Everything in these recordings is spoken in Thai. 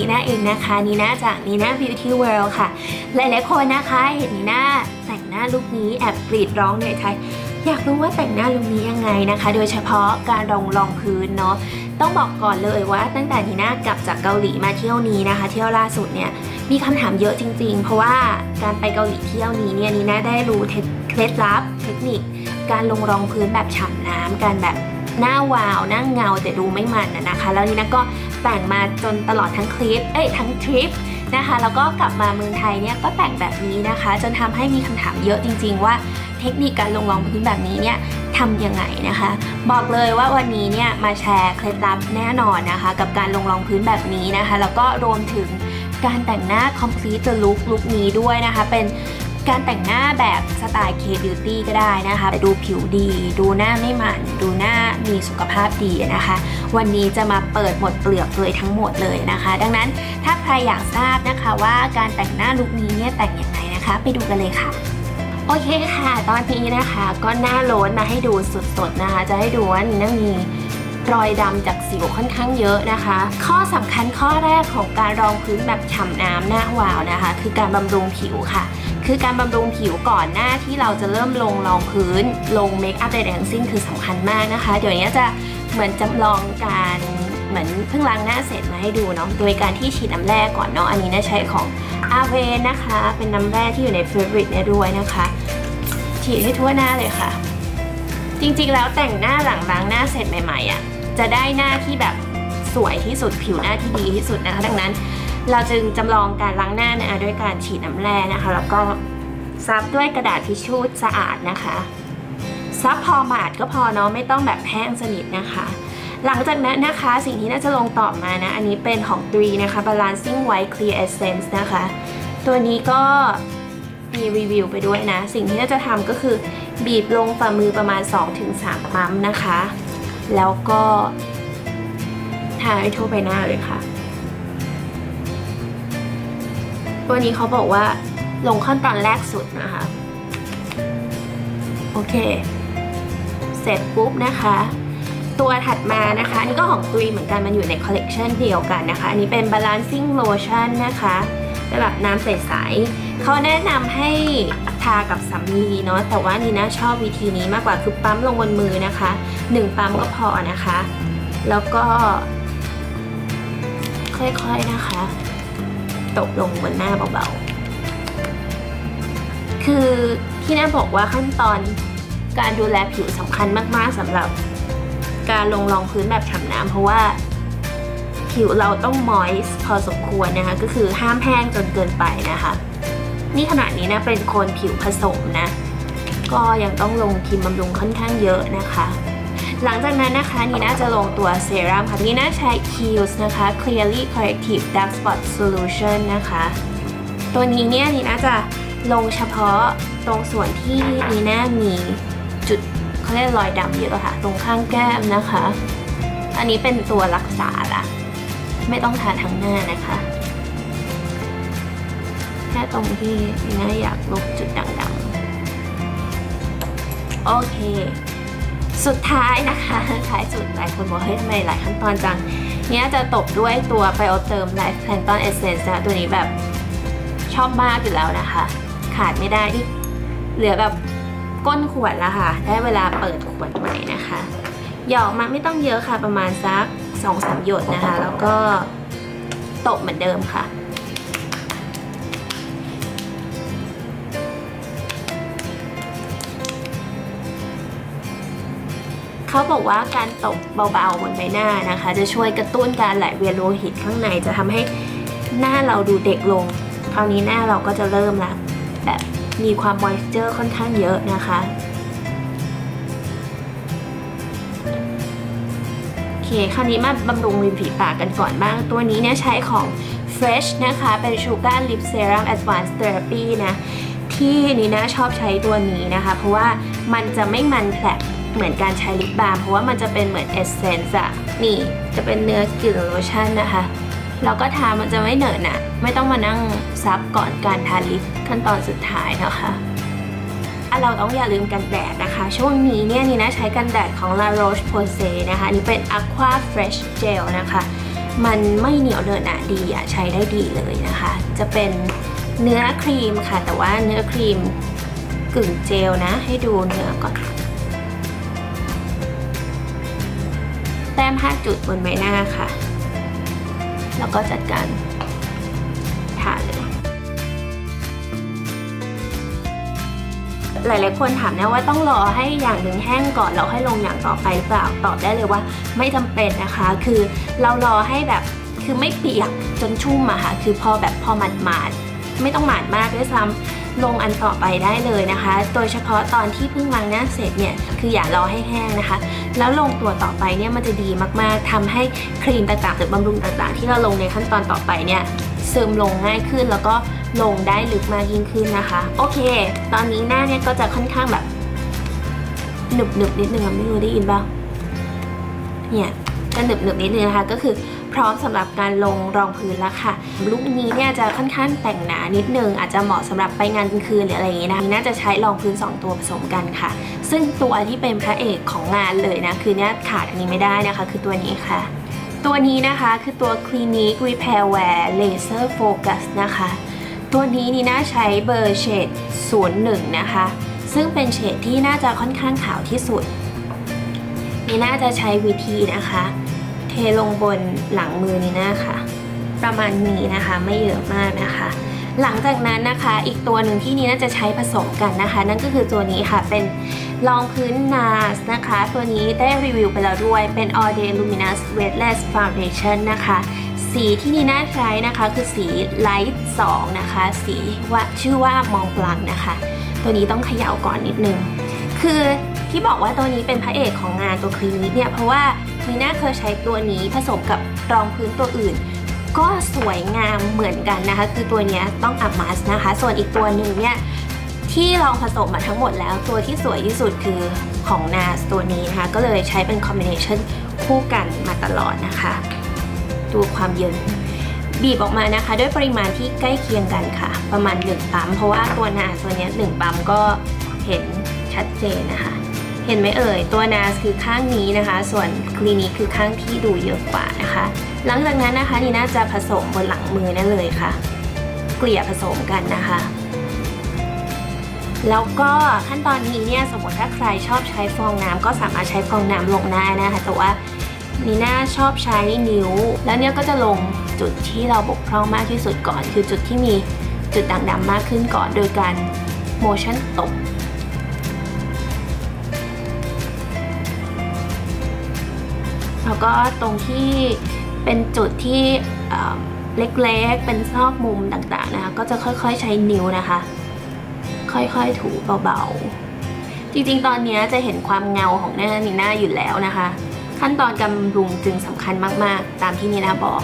นีน่าเองนะคะนีน่าจากนีน่า Beauty World ค่ะ หลายๆคนนะคะเห็นนีน่าแต่งหน้าลุคนี้แอบกรีดร้องในไทยอยากรู้ว่าแต่งหน้าลุคนี้ยังไงนะคะ โดยเฉพาะการรองรองพื้นเนาะต้องบอกก่อนเลยว่าตั้งแต่นีน่ากลับจากเกาหลีมาเที่ยวนี้นะคะ เที่ยวล่าสุดเนี่ยมีคำถามเยอะจริง ๆ เพราะว่าการไปเกาหลีเที่ยวนี้เนี่ยนีน่าได้รู้เคล็ดลับ เทคนิค การลงรองพื้นแบบฉ่ำน้ำการแบบหน้าวาวหน้าเงาแต่ดูไม่มันนะคะ แล้วนี่นะก็ แต่งมาจนตลอดทั้งคลิป เอ้ยทั้งทริปนะคะ แล้วก็กลับมาเมืองไทยเนี่ยก็แต่งแบบนี้นะคะ จนทำให้มีคำถามเยอะจริง ๆ ว่าเทคนิคการลงรองพื้นแบบนี้เนี่ยทำยังไงนะคะ บอกเลยว่าวันนี้เนี่ยมาแชร์เคล็ดลับแน่นอนนะคะ กับการลงรองพื้นแบบนี้นะคะ แล้วก็รวมถึงการแต่งหน้า complete the look ลุคนี้ด้วยนะคะ เป็น การแต่งหน้าแบบสไตล์ K-beauty ก็ได้นะคะ ดูผิวดี ดูหน้าไม่มัน ดูหน้ามีสุขภาพดีนะคะ วันนี้จะมาเปิดหมดเปลือกเลยทั้งหมดเลยนะคะ ดังนั้นถ้าใครอยากทราบนะคะว่าการแต่งหน้าลุคนี้เนี่ยแต่งอย่างไรนะคะ ไปดูกันเลยค่ะโอเคค่ะ ตอนนี้นะคะก็หน้าโล้นมาให้ดูสดๆนะคะ จะให้ดูว่านี่นมี รอยดำจากสิวค่อนข้างเยอะนะคะ ข้อสำคัญข้อแรกของการรองพื้นแบบฉ่ำน้ำหน้าวาวนะคะ คือการบำรุงผิวค่ะ คือการบำรุงผิวก่อนหน้าที่เราจะเริ่มลงรองพื้น ลงเมคอัพใดๆทั้งสิ้นคือสำคัญมากนะคะ เดี๋ยวนี้จะเหมือนจำลองการเหมือนเพิ่งล้างหน้าเสร็จมาให้ดูเนาะ โดยการที่ฉีดน้ำแร่ก่อนเนาะ อันนี้นะใช้ของอาเวนนะคะ เป็นน้ำแร่ที่อยู่ในเฟรบริตเนี่ยด้วยนะคะ ฉีดให้ทั่วหน้าเลยค่ะ จริงๆ แล้วแต่งหน้าหลังล้างหน้าเสร็จใหม่ๆอะ่ะจะได้หน้าที่แบบสวยที่สุดผิวหน้าที่ดีที่สุดนะคะดังนั้น เราจึงจำลองการล้างหน้านะด้วยการฉีดน้ำแร่นะคะ แล้วก็ซับด้วยกระดาษทิชชู่สะอาดนะคะซับพอหมาดก็พอเนาะไม่ต้องแบบแห้งสนิทนะคะ หลังจากนั้นนะคะสิ่งที่น่าจะลงต่อมานะ อันนี้เป็นของ3นะคะ Balancing White Clear Essence นะคะ ตัวนี้ก็ มีรีวิวไปด้วยนะ สิ่งที่น่าจะทำก็คือบีบลงฝ่ามือประมาณ 2-3 ปั๊มนะคะ แล้วก็ทาให้ทั่วใบหน้าเลยค่ะ ตัวนี้เขาบอกว่าลงขั้นตอนแรกสุดนะคะ โอเค เสร็จปุ๊บนะคะ ตัวถัดมานะคะ อันนี้ก็ของตุยเหมือนกันมันอยู่ในคอลเลกชันเดียวกันนะคะ อันนี้เป็น balancing lotion นะคะแบบน้ำใสๆ เขาแนะนำให้ทากับสำลีเนาะแต่ว่านี่นะชอบวิธีนี้มากกว่าคือปั๊มลงบนมือนะคะหนึ่งปั๊มก็พอนะคะ แล้วก็ ค่อยๆนะคะ ตกลงบนหน้าเบาๆ คือที่น่าบอกว่าขั้นตอนการดูแลผิวสำคัญมากๆสำหรับการลงรองพื้นแบบฉ่ำน้ำเพราะว่าผิวเราต้องมอยส์พอสมควรนะคะ ก็คือห้ามแห้งจนเกินไปนะคะ นี่ขนาดนี้นะเป็นคนผิวผสมนะ ก็ยังต้องลงครีมบำรุงค่อนข้างเยอะนะคะ หลังจากนั้นนะคะนี่น่าจะลงตัวเซรั่มค่ะนี่น่าใช้ Kiehl's นะคะ Clearly Corrective Dark Spot Solution นะคะ ตัวนี้เนี่ยนี่น่าจะลงเฉพาะตรงส่วนที่นี่น่ามีจุดเขาเรียกรอยดำเยอะค่ะ ตรงข้างแก้มนะคะ อันนี้เป็นตัวรักษาละ ไม่ต้องทาทั้งหน้านะคะ แค่ตรงที่นี่น่อยากลบจุดด่างๆ โอเค สุดท้ายนะคะท้ายสุดหลายคนบอกเฮ้ยทำไมหลายขั้นตอนจังเนี้ยจะตบด้วยตัวไบโอเติมไลฟ์แพลงตอนเอเซนส์นะตัวนี้แบบชอบมากอยู่แล้วนะคะ ขาดไม่ได้ที่เหลือแบบก้นขวดแล้วค่ะ ได้เวลาเปิดขวดใหม่นะคะหยอกมาไม่ต้องเยอะค่ะประมาณสักสองสามหยดนะคะ แล้วก็ตบเหมือนเดิมค่ะ เขาบอกว่าการตบเบาๆบนใบหน้านะคะ จะช่วยกระตุ้นการไหลเวียนโลหิตข้างในจะทำให้หน้าเราดูเด็กลง คราวนี้หน้าเราก็จะเริ่มละแบบมีความมอยสเจอร์ค่อนข้างเยอะนะคะโอเคคราวนี้มาบำรุงริมฝีปากกันก่อนบ้าง ตัวนี้เนี่ยใช้ของ Fresh นะคะ เป็น Sugar Lip Serum Advanced Therapy นะ ที่นี่นะชอบใช้ตัวนี้นะคะ เพราะว่ามันจะไม่มันแผล เหมือนการใช้ลิปบาล์มเพราะว่ามันจะเป็นเหมือนเอสเซนส์อะนี่จะเป็นเนื้อกลิ่นโลชั่นนะคะแล้วก็ทามันจะไม่เหนอะหนะไม่ต้องมานั่งซับก่อนการทาลิปขั้นตอนสุดท้ายนะคะเราต้องอย่าลืมกันแดดนะคะ ช่วงนี้เนี่ยนี่นะใช้กันแดดของ La Roche Posay นะคะ อันนี้เป็น Aqua Fresh Gel นะคะ มันไม่เหนียวเนินหนาดีอะใช้ได้ดีเลยนะคะ จะเป็นเนื้อครีมค่ะ แต่ว่าเนื้อครีมกึ่งเจลนะ ให้ดูเนื้อก่อน แต้ม 5 จุดบนใบหน้าค่ะ แล้วก็จัดการทาเลยหลายๆคนถามนะว่าต้องรอให้อย่างหนึ่งแห้งก่อนแล้วค่อยลงอย่างต่อไปหรือเปล่าตอบได้เลยว่าไม่จำเป็นนะคะ คือเรารอให้แบบคือไม่เปียกจนชุ่มอะค่ะคือพอแบบพอหมาดหมาดๆไม่ต้องหมาดมากด้วยซ้ำลงอันต่อไปได้เลยนะคะ โดยเฉพาะตอนที่เพิ่งล้างหน้าเสร็จเนี่ยคืออย่ารอให้แห้งนะคะ แล้วลงตัวต่อไปเนี่ยมันจะดีมากๆทำให้ครีมต่างๆหรือบำรุงต่างๆ ที่เราลงในขั้นตอนต่อไปเนี่ยซึมลงง่ายขึ้นแล้วก็ลงได้ลึกมากยิ่งขึ้นนะคะ โอเค ตอนนี้หน้าเนี่ยก็จะค่อนข้างแบบหนึบๆนิดนึงไม่รู้ได้ยินเปล่าเนี่ย จะหนึบหนึบๆนิดนึงนะคะ ก็คือพร้อมสำหรับการลงรองพื้นแล้วค่ะ ลุคนี้เนี่ยจะค่อนข้างแต่งหนานิดนึง อาจจะเหมาะสำหรับไปงานกลางคืนหรืออะไรอย่างงี้นะคะน่าจะใช้รองพื้น 2 ตัวผสมกันค่ะ ซึ่งตัวที่เป็นพระเอกของงานเลยนะคือเนี่ยขาดอันนี้ไม่ได้นะคะ คือตัวนี้ค่ะ ตัวนี้นะคะคือตัว Clinique Repair Wear Laser Focus นะคะ ตัวนี้นี่น่าใช้เบอร์เฉด01 นะคะ ซึ่งเป็นเฉดที่น่าจะค่อนข้างขาวที่สุด นี่น่าจะใช้วิธีนะคะ เทลงบนหลังมือนี่นะค่ะ ประมาณนี้นะคะไม่เยอะมากนะคะ หลังจากนั้นนะคะอีกตัวหนึ่งที่นี่น่าจะใช้ผสมกันนะคะ นั่นก็คือตัวนี้ค่ะเป็นรองพื้น NARS นะคะ ตัวนี้ได้รีวิวไปแล้วด้วยเป็น All Day Luminous Weightless Foundation นะคะสีที่นี่น่าใช้นะคะคือสี Light 2 นะคะ สีว่าชื่อว่ามองบลังนะคะ ตัวนี้ต้องเขย่าก่อนนิดนึง คือที่บอกว่าตัวนี้เป็นพระเอกของงานตัวคลินิกเนี่ยเพราะว่ามีน่าเคยใช้ตัวนี้ผสมกับรองพื้นตัวอื่น ก็สวยงามเหมือนกันนะคะ คือตัวนี้ต้องอัพมาสนะคะ ส่วนอีกตัวหนึ่งเนี่ยที่ลองผสมมาทั้งหมดแล้วตัวที่สวยที่สุดคือของ NARS ตัวนี้นะคะ ก็เลยใช้เป็นคอมบิเนชันคู่กันมาตลอดนะคะ ดูความเย็นบีบออกมานะคะ ด้วยปริมาณที่ใกล้เคียงกันค่ะ ประมาณ 1 ปั๊ม เพราะว่าตัว NARS ตัวนี้1ปั๊มก็เห็น ชัดเจนนะคะ เห็นไหมเอ่ย ตัว NARS คือข้างนี้นะคะ ส่วนคลินิกคือข้างที่ดูเยอะกว่านะคะ หลังจากนั้นนะคะนี่น่าจะผสมบนหลังมือนั่นเลยค่ะ เกลี่ยผสมกันนะคะ แล้วก็ขั้นตอนนี้เนี่ยสมมติถ้าใครชอบใช้ฟองน้ำก็สามารถใช้ฟองน้ำลงได้นะคะแต่ว่านีน่าชอบใช้นิ้ว แล้วเนี่ยก็จะลงจุดที่เราบกพร่องมากที่สุดก่อน คือจุดที่มีจุดด่างดำมากขึ้นก่อนโดยการ motion ตบ แล้วก็ตรงที่เป็นจุดที่เเล็กๆ เป็นซอกมุมต่างๆนะคะ ก็จะค่อยๆใช้นิ้วนะคะ ค่อยๆถูเบาๆ จริงๆ ตอนนี้จะเห็นความเงาของหน้านีน่าอยู่แล้วนะคะ ขั้นตอนกำรุงจึงสำคัญมากๆ ตามที่นีน่าบอก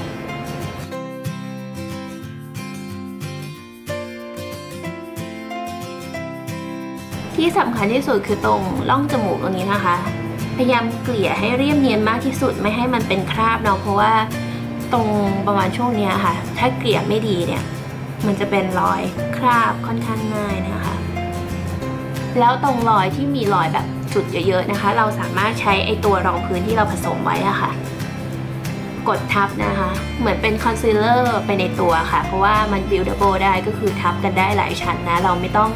ที่สำคัญที่สุดคือตรงร่องจมูกตรงนี้นะคะ พยายามเกลี่ยให้เรียบเนียนมากที่สุดไม่ให้มันเป็นคราบเนาะเพราะว่าตรงประมาณช่วงนี้ค่ะ ถ้าเกลี่ยไม่ดีเนี่ย มันจะเป็นรอยคราบค่อนข้างง่ายนะคะ แล้วตรงรอยที่มีรอยแบบจุดเยอะๆนะคะ เราสามารถใช้ไอตัวรองพื้นที่เราผสมไว้อะค่ะ กดทับนะคะ เหมือนเป็นคอนซีลเลอร์ไปในตัวค่ะ เพราะว่ามัน buildable ได้ก็คือทับกันได้หลายชั้นนะ เราไม่ต้อง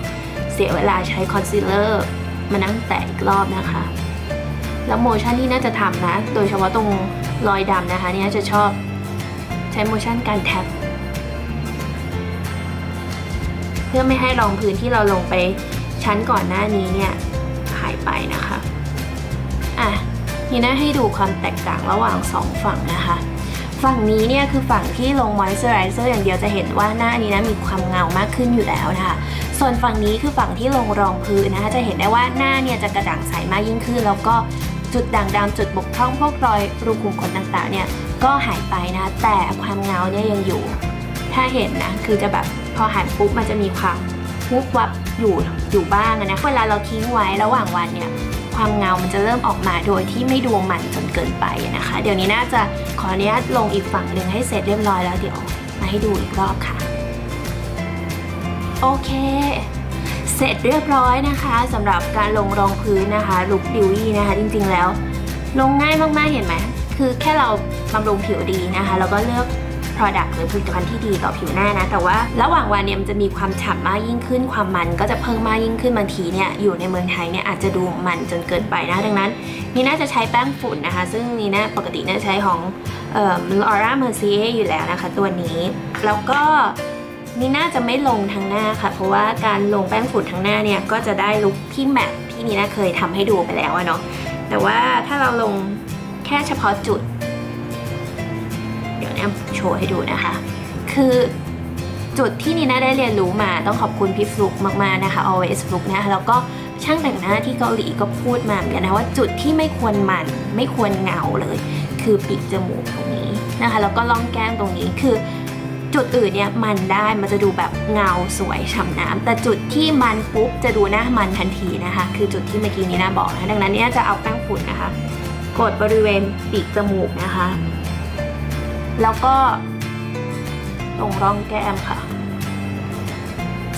เสียเวลาใช้คอนซีลเลอร์มานั่งแตะอีกรอบนะคะ แล้วโมชั่นที่น่าจะทำนะ โดยเฉพาะตรงรอยดำนะคะเนี่ยจะชอบใช้โมชั่นการแท็บเพื่อไม่ให้รองพื้นที่เราลงไปชั้นก่อนหน้านี้เนี่ยหายไปนะคะอะนี่นะให้ดูความแตกต่างระหว่างสองฝั่งนะคะ ฝั่งนี้เนี่ยคือฝั่งที่ลงมอยส์เจอไรเซอร์อย่างเดียวจะเห็นว่าหน้านี้นะมีความเงามากขึ้นอยู่แล้วนะคะ ส่วนฝั่งนี้คือฝั่งที่ลงรองพื้นนะคะจะเห็นได้ว่าหน้าเนี่ยจะกระจ่างใสมากยิ่งขึ้น แล้วก็ จุดด่างดำจุดบกพร่องพวกรอยรูขุมขนต่างๆเนี่ยก็หายไปนะ แต่ความเงาเนี่ยยังอยู่ ถ้าเห็นนะคือจะแบบพอหันปุ๊บมันจะมีความวุบวับอยู่อยู่บ้างนะเวลาเราทิ้งไว้ระหว่างวันเนี่ยความเงามันจะเริ่มออกมาโดยที่ไม่ดวงมันจนเกินไปนะคะ เดี๋ยวนี้น่าจะขออนุญาตลงอีกฝั่งหนึ่งให้เสร็จเรียบร้อยแล้วเดี๋ยวมาให้ดูอีกรอบค่ะ โอเค เสร็จเรียบร้อยนะคะสำหรับการลงรองพื้นนะคะลุคดิวี่นะคะ จริงๆแล้ว ลงง่ายมากๆเห็นไหมคือแค่เราบำรุงผิวดีนะคะแล้วก็เลือก Product หรือผลิตภัณฑ์ที่ดีต่อผิวหน้านะ แต่ว่าระหว่างวันเนี่ยมันจะมีความฉ่ำมากยิ่งขึ้น ความมันก็จะเพิ่มมากยิ่งขึ้นบางทีเนี่ยอยู่ในเมืองไทยเนี่ยอาจจะดูมันจนเกินไปนะ ดังนั้นนี่น่าจะใช้แป้งฝุ่นนะคะ ซึ่งนี่นะปกติน่าใช้ของเอ่อ Laura Mercier อยู่แล้วนะคะ ตัวนี้ แล้วก็ นี่น่าจะไม่ลงทางหน้าค่ะ เพราะว่าการลงแป้งฝุ่นทางหน้าเนี่ยก็จะได้ลุคที่แมทที่นี่น่าเคยทำให้ดูไปแล้วอะเนาะแต่ว่าถ้าเราลงแค่เฉพาะจุด เดี๋ยวเนี่ยโชว์ให้ดูนะคะ คือจุดที่นีน่าได้เรียนรู้มาต้องขอบคุณพี่ฟลุกมากๆนะคะ always ฟลุกนะคะแล้วก็ช่างแต่งหน้าที่เกาหลีก็พูดมาเหมือนกันนะว่าจุดที่ไม่ควรมันไม่ควรเงาเลย คือปีกจมูกตรงนี้นะคะ แล้วก็ล่องแก้มตรงนี้คือ จุดอื่นเนี่ยมันได้มันจะดูแบบเงาสวยฉ่ำน้ำแต่จุดที่มันปุ๊บจะดูหน้ามันทันทีนะคะ คือจุดที่เมื่อกี้นี้น่าบอกนะดังนั้นเนี่ยจะเอาแป้งฝุ่นนะคะ กดบริเวณปีกจมูกนะคะ แล้วก็ตรงร่องแก้มค่ะ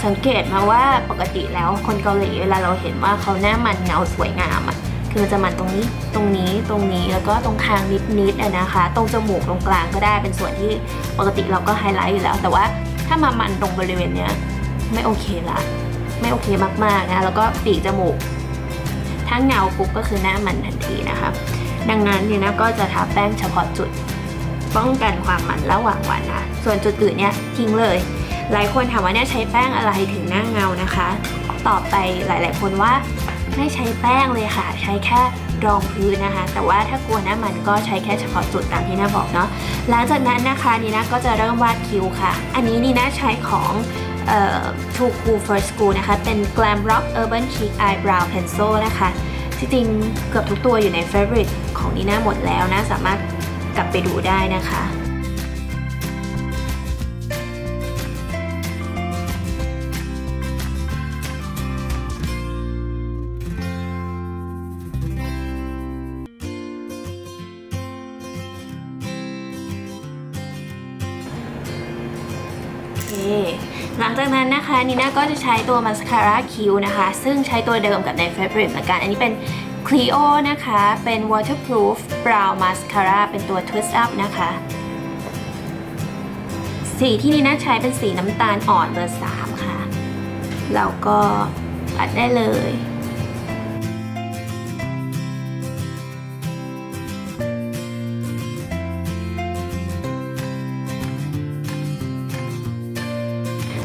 สังเกตมาว่าปกติแล้วคนเกาหลีเวลาเราเห็นว่าเขาหน้ามันเงาสวยงามอะ่ะ คือมันจะมันตรงนี้ตรงนี้ตรงนี้แล้วก็ตรงคางนิดๆนะคะ ตรงจมูกตรงกลางก็ได้เป็นส่วนที่ปกติเราก็ไฮไลท์อยู่แล้ว แต่ว่าถ้ามามันตรงบริเวณเนี้ยไม่โอเคละไม่โอเคมากๆนะแล้วก็ปีกจมูกถ้าเงาปุ๊บก็คือหน้ามันทันทีนะคะ ดังนั้นเนี่ยนะก็จะทาแป้งเฉพาะจุดป้องกันความมันระหว่างวันนะส่วนจุดอื่นเนี่ยทิ้งเลย หลายคนถามว่าเนี่ยใช้แป้งอะไรถึงหน้าเงานะคะ ตอบไปหลาย ๆ คนว่า ไม่ใช้แป้งเลยค่ะ ใช้แค่รองพื้นนะคะ แต่ว่าถ้ากลัวหน้ามันก็ใช้แค่เฉพาะจุดตามที่น้าบอกเนาะหลังจากนั้นนะคะนี่นะก็จะเริ่มวาดคิ้วค่ะ อันนี้นี่นะใช้ของ Too Cool for School นะคะ เป็น Glam Rock Urban Chic Eyebrow Pencil นะคะ จริงๆ เกือบทุกตัวอยู่ใน Favorite ของนีน่าหมดแล้วนะ สามารถกลับไปดูได้นะคะ หลังจากนั้นนะคะนีน่าก็จะใช้ตัวมาสคาร่าคิวนะคะ ซึ่งใช้ตัวเดิมกับในแฟบริกเหมือนกัน อันนี้เป็น Clio นะคะ เป็น waterproof brow mascara เป็นตัว twist up นะคะ สีที่นีน่าใช้เป็นสีน้ำตาลอ่อนเบอร์3ค่ะ แล้วก็ปัดได้เลย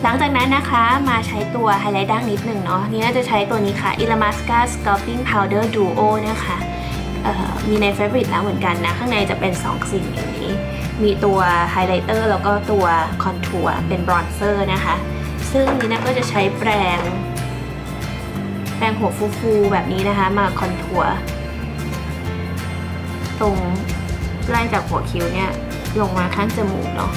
ลังจากนั้นนะคะมาใช้ตัวไฮไลท์ดั้งนิดหนึ่งเนาะนี่น่าจะใช้ตัวนี้ค่ะ Ilamasca Sculpting Powder Duo นะคะมีใน Favorite แล้วเหมือนกันนะ ข้างในจะเป็น 2 สิ่งอย่างนี้ มีตัวไฮไลท์เตอร์แล้วก็ตัวคอนทัวร์เป็นบรอนเซอร์นะคะ ซึ่งนี่นะก็จะใช้แปรงแปรงหัวฟูๆแบบนี้นะคะ มาคอนทัวร์ตรงไล่จากหัวคิ้วเนี่ย ลงมาข้างจมูกเนาะ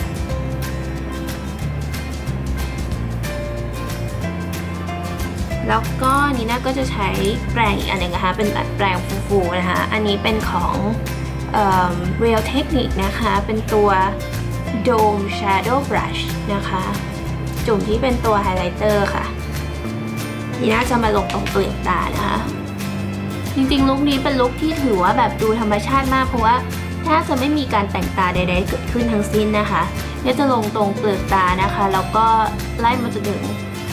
แล้วก็นีน่าก็จะใช้แปรงอีกอันหนึ่งนะคะ เป็นแบบแปรงฟูๆนะคะ อันนี้เป็นของเอ่อ Real Technique นะคะ เป็นตัว Dome Shadow Brush นะคะ จุ่มที่เป็นตัวไฮไลท์เตอร์ค่ะ นีน่าจะมาลงตรงเปลือกตานะคะ จริงๆ ลุคนี้เป็นลุคที่ถือว่าแบบดูธรรมชาติมาก เพราะว่าถ้าจะไม่มีการแต่งตาใดๆเกิดขึ้นทั้งสิ้นนะคะเนี่ยจะลงตรงเปลือกตานะคะ แล้วก็ไล่มาจนถึง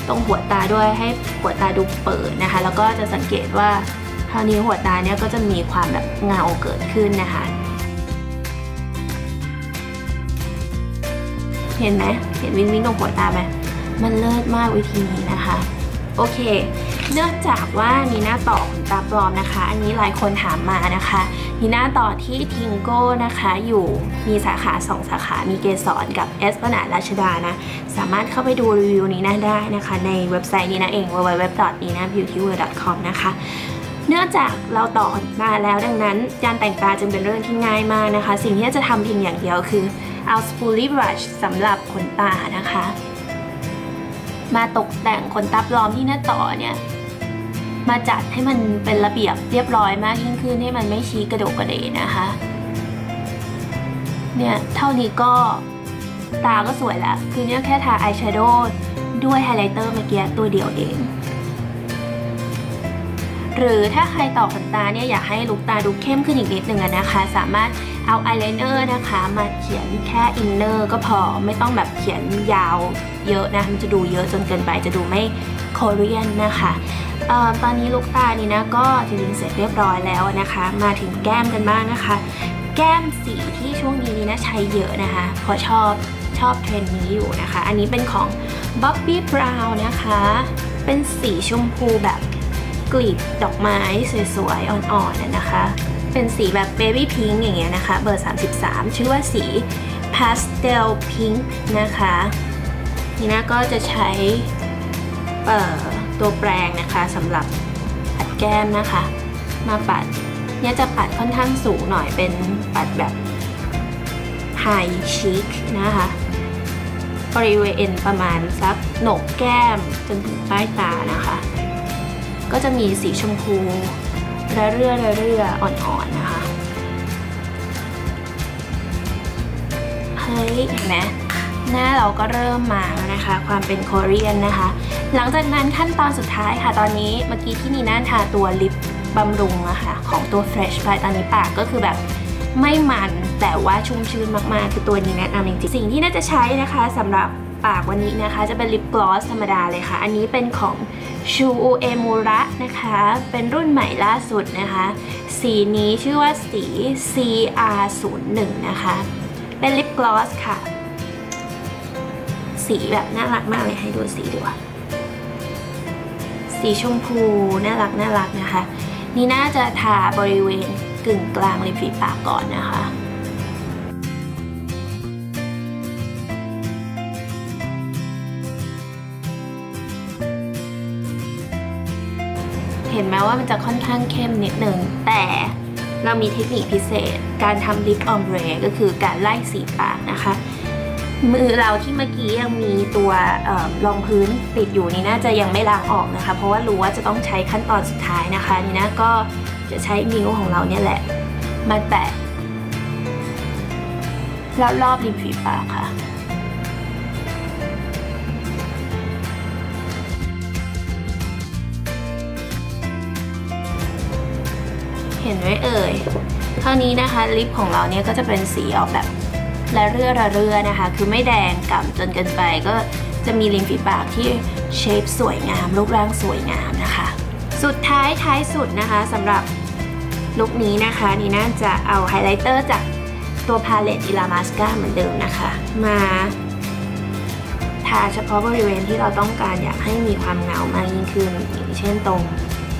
ตรงหัวตาด้วยให้หัวตาดูเปิดนะคะ แล้วก็จะสังเกตว่าคราวนี้หัวตาเนี่ยก็จะมีความแบบเงาเกิดขึ้นนะคะ เห็นไหมเห็นวิงวิงตรงหัวตาไหมมันเลิศมากวิธีนี้นะคะ โอเค เนื่องจากว่านีหน่าต่อขนตาปลอมนะคะ อันนี้หลายคนถามมานะคะนีหน่าต่อที่ทิงโก้นะคะอยู่มีสาขา 2 สาขา มีเกสรกับเอสปนาราชดานะ สามารถเข้าไปดูรีวิวนี้น่าได้นะคะ ในเว็บไซต์นี้นะเอง www.ninabeautyworld.com นะคะเนื่องจากเราต่อมาแล้วดังนั้น การแต่งตาจึงเป็นเรื่องที่ง่ายมากนะคะ สิ่งที่จะทำเพียงอย่างเดียวคือเอา spoolie brush สำหรับขนตานะคะ มาตกแต่งขนตาปลอมที่หน้าต่อเนี่ย มาจัดให้มันเป็นระเบียบเรียบร้อยมากยิ่งขึ้นให้มันไม่ชี้กระโดกกระเดนะคะ เนี่ยเท่านี้ก็ตาก็สวยแล้วคือเนี่ยแค่ทาอายแชโดว์ด้วยไฮไลท์เตอร์เมื่อกี้ตัวเดียวเอง หรือถ้าใครต่อขนตาเนี่ยอยากให้ลุคตาดูเข้มขึ้นอีกนิดนึงนะคะ สามารถเอาอายไลเนอร์นะคะมาเขียนแค่อินเนอร์ก็พอไม่ต้องแบบเขียนยาวเยอะนะมันจะดูเยอะจนเกินไปจะดูไม่โคเรียนนะคะออตอนนี้ลูกตานี่นะก็จริงๆเสร็จเรียบร้อยแล้วนะคะ มาถึงแก้มกันบ้างนะคะ แก้มสีที่ช่วงนี้นี่นะใช้เยอะนะคะเพราะชอบชอบเทรนนี้อยู่นะคะ อันนี้เป็นของ Bobbi Brown นะคะ เป็นสีชมพูแบบ กลีบดอกไม้สวยๆ อ่อนๆนะคะ เป็นสีแบบ Baby Pink อย่างเงี้ยนะคะ เบอร์ 33 ชื่อว่าสี Pastel Pink นะคะนี่นะก็จะใช้ตัวแปรงนะคะสำหรับปัดแก้มนะคะ มาปัดเนี่ยจะปัดค่อนข้างสูงหน่อยเป็นปัดแบบ High Chic นะคะบริเวณประมาณสักโหนกแก้มจนถึงใต้ตานะคะ ก็จะมีสีชมพูระเรื่อระเรื่ออ่อนๆนะคะเฮ้ยเห็นไหมหน้าเราก็เริ่มมาแล้วนะคะ ความเป็นโคเรียนนะคะ หลังจากนั้นขั้นตอนสุดท้ายค่ะตอนนี้เมื่อกี้ที่นีน่าทาตัวลิปบำรุงอะค่ะของตัว Fresh ไปตอนนี้ปากก็คือแบบไม่มันแต่ว่าชุ่มชื้นมากๆ คือตัวนี้แนะนำจริงๆ สิ่งที่น่าจะใช้นะคะสำหรับ ปากวันนี้นะคะจะเป็นลิปกลอสธรรมดาเลยค่ะ อันนี้เป็นของชูเอมูระนะคะ เป็นรุ่นใหม่ล่าสุดนะคะ สีนี้ชื่อว่าสี CR01 นะคะ เป็นลิปกลอสค่ะ สีแบบน่ารักมากเลยให้ดูสีดีกว่า สีชมพูน่ารักน่ารักนะคะ นี่น่าจะทาบริเวณกึ่งกลางริมฝีปากก่อนนะคะ ห็นไหมว่ามันจะค่อนข้างเข้มนิดนึง แต่เรามีเทคนิคพิเศษ การทำลิปออมเบรก็คือการไล่สีปากนะคะ มือเราที่เมื่อกี้ยังมีตัวรองพื้นติดอยู่นี่น่าจะยังไม่ล้างออกนะคะ เพราะว่ารู้ว่าจะต้องใช้ขั้นตอนสุดท้ายนะคะนี่นะก็จะใช้นิ้วของเราเนี่ยแหละมาแตะรอบริมฝีปากค่ะ ห็นไหมเอ่ยเท่านี้นะคะลิปของเราเนี่ยก็จะเป็นสีออกแบบระเรื่อระเรื่อนะคะ คือไม่แดงก่ำจนเกินไปก็จะมีริมฝีปากที่เชฟสวยงาม รูปร่างสวยงามนะคะ สุดท้ายท้ายสุดนะคะสำหรับลุคนี้นะคะนี่น่าจะเอาไฮไลท์เตอร์จากตัวพาเลตอิลามาสกาเหมือนเดิมนะคะ มาทาเฉพาะบริเวณที่เราต้องการอยากให้มีความเงามากยิ่งขึ้นอย่างเช่นตรง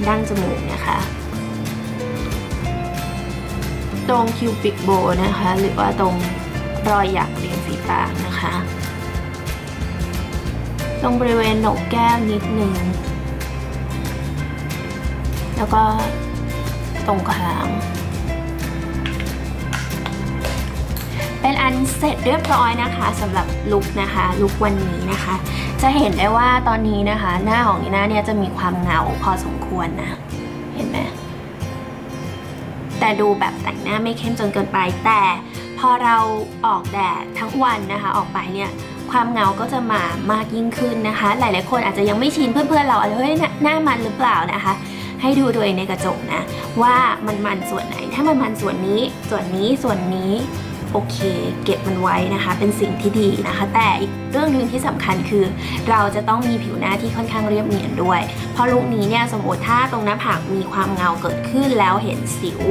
ดั้งจมูกนะคะ ตรงคิวปิกโบนะคะ หรือว่าตรงรอยหยักเริมฝีปากนะคะ ตรงบริเวณโหนกแก้มนิดหนึ่ง แล้วก็ตรงกลางเป็นอันเสร็จเรียบร้อยนะคะสำหรับลุคนะคะลุควันนี้นะคะ จะเห็นได้ว่าตอนนี้นะคะ หน้าของนีน่าเนี่ยจะมีความเงาพอสมควรนะ เห็นไหม แต่ดูแบบแต่งหน้าไม่เข้มจนเกินไปแต่ พอเราออกแดดทั้งวันนะคะ ออกไปเนี่ยความเงาก็จะมามากยิ่งขึ้นนะคะ หลายๆคนอาจจะยังไม่ชินเพื่อนๆเราอาจจะเฮ้ยหน้ามันหรือเปล่านะคะ ให้ดูตัวเองในกระจกนะ ว่ามันมันส่วนไหน ถ้ามันมันส่วนนี้ส่วนนี้ส่วนนี้ โอเค เก็บมันไว้นะคะ เป็นสิ่งที่ดีนะคะ แต่อีกเรื่องหนึ่งที่สำคัญคือ เราจะต้องมีผิวหน้าที่ค่อนข้างเรียบเนียนด้วย เพราะลุคนี้เนี่ยสมมติถ้าตรงหน้าผากมีความเงาเกิดขึ้นแล้วเห็นสิว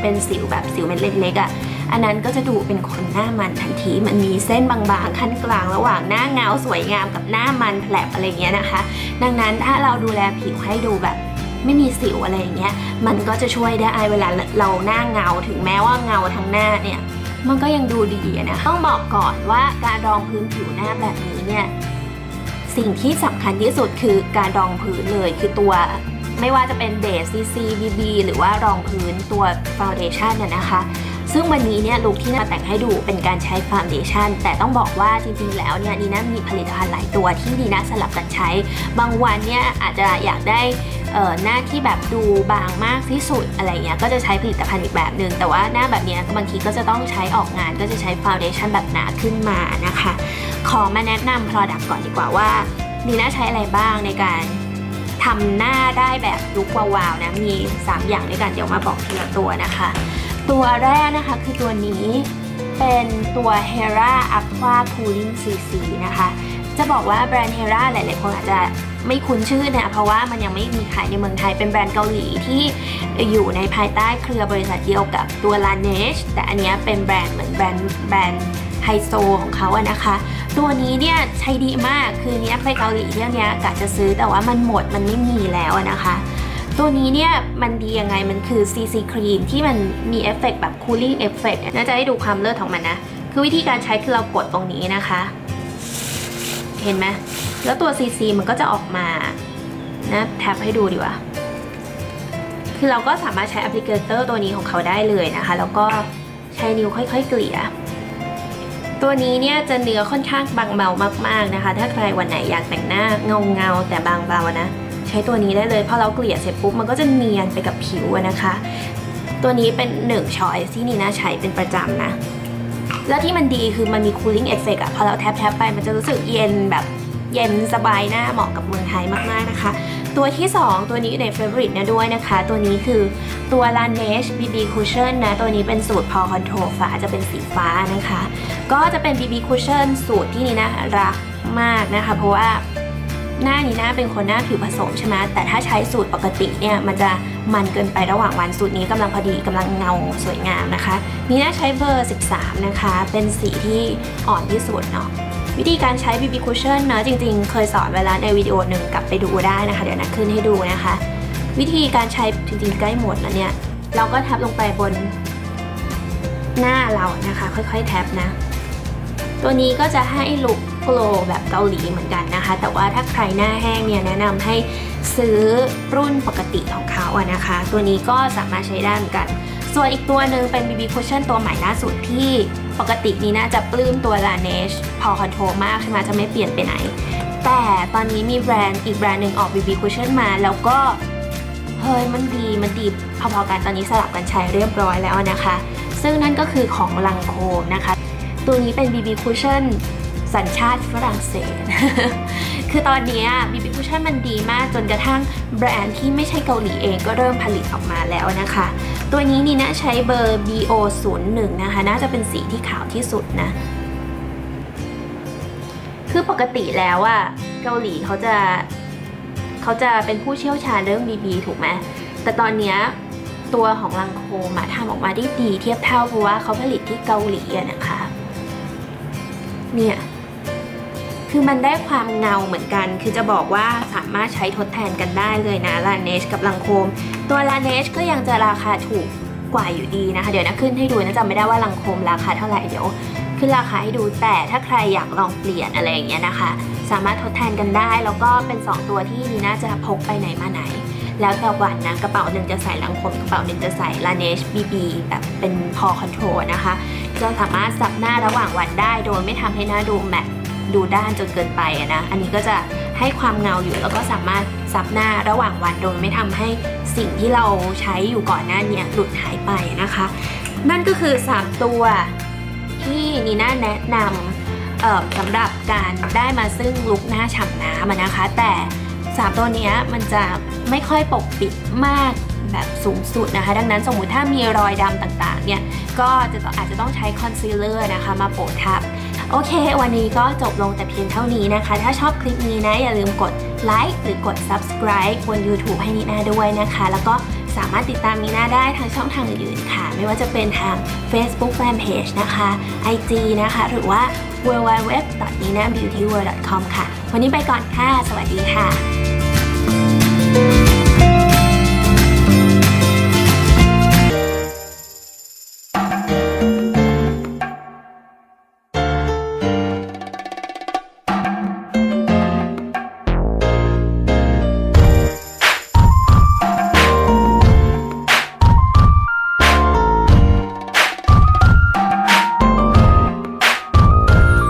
เป็นสิวแบบสิวเม็ดเล็กๆอะ่ะอันนั้นก็จะดูเป็นคนหน้ามันทันที มันมีเส้นบางๆขั้นกลางระหว่างหน้าเงาสวยงามกับหน้ามันแผลบอะไรเงี้ยนะคะ ดังนั้นถ้าเราดูแลผิวให้ดูแบบไม่มีสิวอะไรอย่างเงี้ย มันก็จะช่วยได้เวลาเราหน้าเงาถึงแม้ว่าเงาทั้งหน้าเนี่ย มันก็ยังดูดีนะต้องบอกก่อนว่าการรองพื้นผิวหน้าแบบนี้เนี่ยสิ่งที่สำคัญที่สุดคือการรองพื้นเลยคือตัวไม่ว่าจะเป็นเบสซีซีบีบีหรือว่ารองพื้นตัวฟาวเดชันเนี่ยนะคะ ซึ่งวันนี้เนี่ยลุคที่นาแต่งให้ดูเป็นการใช้ฟาวเดชันแต่ต้องบอกว่าจริงๆแล้วเนี่ยนีน่ามีผลิตภัณฑ์หลายตัวที่นีน่าสลับกันใช้ บางวันเนี่ยอาจจะอยากได้ หน้าที่แบบดูบางมากที่สุดอะไรเงี้ยก็จะใช้ผลิตภัณฑ์อีกแบบหนึ่งแต่ว่าหน้าแบบนี้บางทีก็จะต้องใช้ออกงานก็จะใช้ฟาวเดชันแบบหนาขึ้นมานะคะ ขอมาแนะนำ Product ก่อนดีกว่าว่านีน่าใช้อะไรบ้างในการทำหน้าได้แบบลุกวาวๆนะมี 3 อย่างด้วยกันเดี๋ยวมาบอกทีละตัวนะคะ ตัวแรกนะคะคือตัวนี้เป็นตัว Hera Aqua Cooling CC นะคะ จะบอกว่าแบรนด์ Hera หลายๆคนอาจจะ ไม่คุ้นชื่อนะเพราะว่ามันยังไม่มีขายในเมืองไทยเป็นแบรนด์เกาหลีที่อยู่ในภายใต้เครือบริษัทเดียวกับตัว Laneige แต่อันนี้เป็นแบรนด์เหมือนแบรนด์แบรนด์ไฮโซของเขาอะนะคะ ตัวนี้เนี่ยใช้ดีมากคือเนี้ยไปเกาหลีเที่ยวเนี้ยกะจะซื้อแต่ว่ามันหมดมันไม่มีแล้วนะคะ ตัวนี้เนี่ยมันดียังไงมันคือ CC Cream ที่มันมีเอฟเฟกแบบ cooling effect น่าจะให้ดูความเลิศของมันนะ คือวิธีการใช้คือเรากดตรงนี้นะคะ เห็นไหมแล้วตัว CC มันก็จะออกมานะแท็บให้ดูดีกว่า คือเราก็สามารถใช้แอปพลิเคเตอร์ตัวนี้ของเขาได้เลยนะคะ แล้วก็ใช้นิ้วค่อย ๆ เกลี่ย ตัวนี้เนี่ยจะเนื้อค่อนข้างบางเบามาก ๆนะคะ ถ้าใครวันไหนอยากแต่งหน้าเงาเงาๆแต่บางเบานะใช้ตัวนี้ได้เลยพอเราเกลี่ยเสร็จปุ๊บมันก็จะเนียนไปกับผิวนะคะ ตัวนี้เป็นหนึ่งช้อยที่นี่นะใช้เป็นประจำนะ แล้วที่มันดีคือมันมี cooling effect อะพอเราแท็บๆไปมันจะรู้สึกเย็นแบบเย็นสบายหน้าเหมาะกับเมืองไทยมากๆนะคะ ตัวที่ 2 ตัวนี้อยู่ใน favorite นะด้วยนะคะ ตัวนี้คือตัว Laneige BB Cushion นะ ตัวนี้เป็นสูตร Pore Control ฟ้าจะเป็นสีฟ้านะคะ ก็จะเป็น BB Cushion สูตรที่นี่นะรักมากนะคะ เพราะว่าหน้านี้หนะเป็นคนหน้าผิวผสมใช่ไหมแต่ถ้าใช้สูตรปกติเนี่ยมันจะ มันเกินไประหว่างวันสูตรนี้กำลังพอดีกำลังเงาสวยงามนะคะนี่น่าใช้เบอร์ 13 นะคะ เป็นสีที่อ่อนที่สุดเนาะวิธีการใช้ BB Cushion เนอะจริงๆ เคยสอนเวลาในวิดีโอหนึ่งกลับไปดูได้นะคะ เดี๋ยวนะขึ้นให้ดูนะคะ วิธีการใช้จริงๆ ใกล้หมดแล้วเนี่ย เราก็ทับลงไปบนหน้าเรานะคะ ค่อยๆแท็บนะ ตัวนี้ก็จะให้ลุคโกลแบบเกาหลีเหมือนกันนะคะ แต่ว่าถ้าใครหน้าแห้งเนี่ยแนะนำให้ ซื้อรุ่นปกติของเขาอะนะคะ ตัวนี้ก็สามารถใช้ได้เหมือนกัน ส่วนอีกตัวหนึ่งเป็น BB Cushion ตัวใหม่ล่าสุดที่ปกตินี้น่าจะปลื้มตัว Laneige พอคอนโทรมากใช่ไหมจะไม่เปลี่ยนไปไหน แต่ตอนนี้มีแบรนด์อีกแบรนด์หนึ่งออก BB Cushion มาแล้วก็เฮ้ยมันดีมันดีพอๆกันตอนนี้สลับกันใช้เรียบร้อยแล้วนะคะ ซึ่งนั่นก็คือของลังโคมนะคะ ตัวนี้เป็น BB Cushion สัญชาติฝรั่งเศส คือตอนนี้ BB Cushion มันดีมากจนกระทั่งแบรนด์ที่ไม่ใช่เกาหลีเองก็เริ่มผลิตออกมาแล้วนะคะ ตัวนี้นี่นะใช้เบอร์ BO01 นะคะ น่าจะเป็นสีที่ขาวที่สุดนะ คือปกติแล้วอะเกาหลีเขาจะเขาจะเป็นผู้เชี่ยวชาญเรื่อง BB ถูกไหมแต่ตอนนี้ตัวของลังโคมอะทำออกมาได้ดีเทียบเท่าเพราะว่าเขาผลิตที่เกาหลีอะนะคะ เนี่ย คือมันได้ความเงาเหมือนกัน คือจะบอกว่าสามารถใช้ทดแทนกันได้เลยนะ Laneige กับลังโคม ตัว Laneige ก็ยังจะราคาถูกกว่าอยู่ดีนะคะ เดี๋ยวนะขึ้นให้ดูนะจำไม่ได้ว่าลังโคมราคาเท่าไหร่เดี๋ยวขึ้นราคาให้ดูแต่ถ้าใครอยากลองเปลี่ยนอะไรอย่างเงี้ยนะคะ สามารถทดแทนกันได้ แล้วก็เป็น 2 ตัวที่นี่น่าจะพกไปไหนมาไหน แล้วแต่วันนะกระเป๋าหนึ่งจะใส่ลังโคมกระเป๋าหนึ่งจะใส่ Laneige BB แบบเป็นพอคอนโทรลนะคะจะสามารถซับหน้าระหว่างวันได้โดยไม่ทำให้หน้าดูแมต ดูด้านจนเกินไปอะนะอันนี้ก็จะให้ความเงาอยู่แล้วก็สามารถซับหน้าระหว่างวันโดยไม่ทำให้สิ่งที่เราใช้อยู่ก่อนหน้านี้หลุดหายไปนะคะ นั่นก็คือ 3 ตัวที่นีน่าแนะนำสำหรับการได้มาซึ่งลุกหน้าฉ่ำน้ำนะคะ แต่ 3 ตัวนี้มันจะไม่ค่อยปกปิดมาก แบบสูงสุดนะคะ ดังนั้นสมมุติถ้ามีรอยดำต่างๆ เนี่ย ก็จะอาจจะต้องใช้คอนซีลเลอร์นะคะ มาโปะทับ โอเค วันนี้ก็จบลงแต่เพียงเท่านี้นะคะ ถ้าชอบคลิปนี้นะ อย่าลืมกดไลค์หรือกด subscribe บน YouTube ให้นิน่าด้วยนะคะ แล้วก็สามารถติดตามนิน่าได้ทางช่องทางอื่นๆค่ะ ไม่ว่าจะเป็นทาง Facebook Fanpage นะคะ IG นะคะ หรือว่า www.ninabeautyworld.com ค่ะ วันนี้ไปก่อนค่ะ สวัสดีค่ะ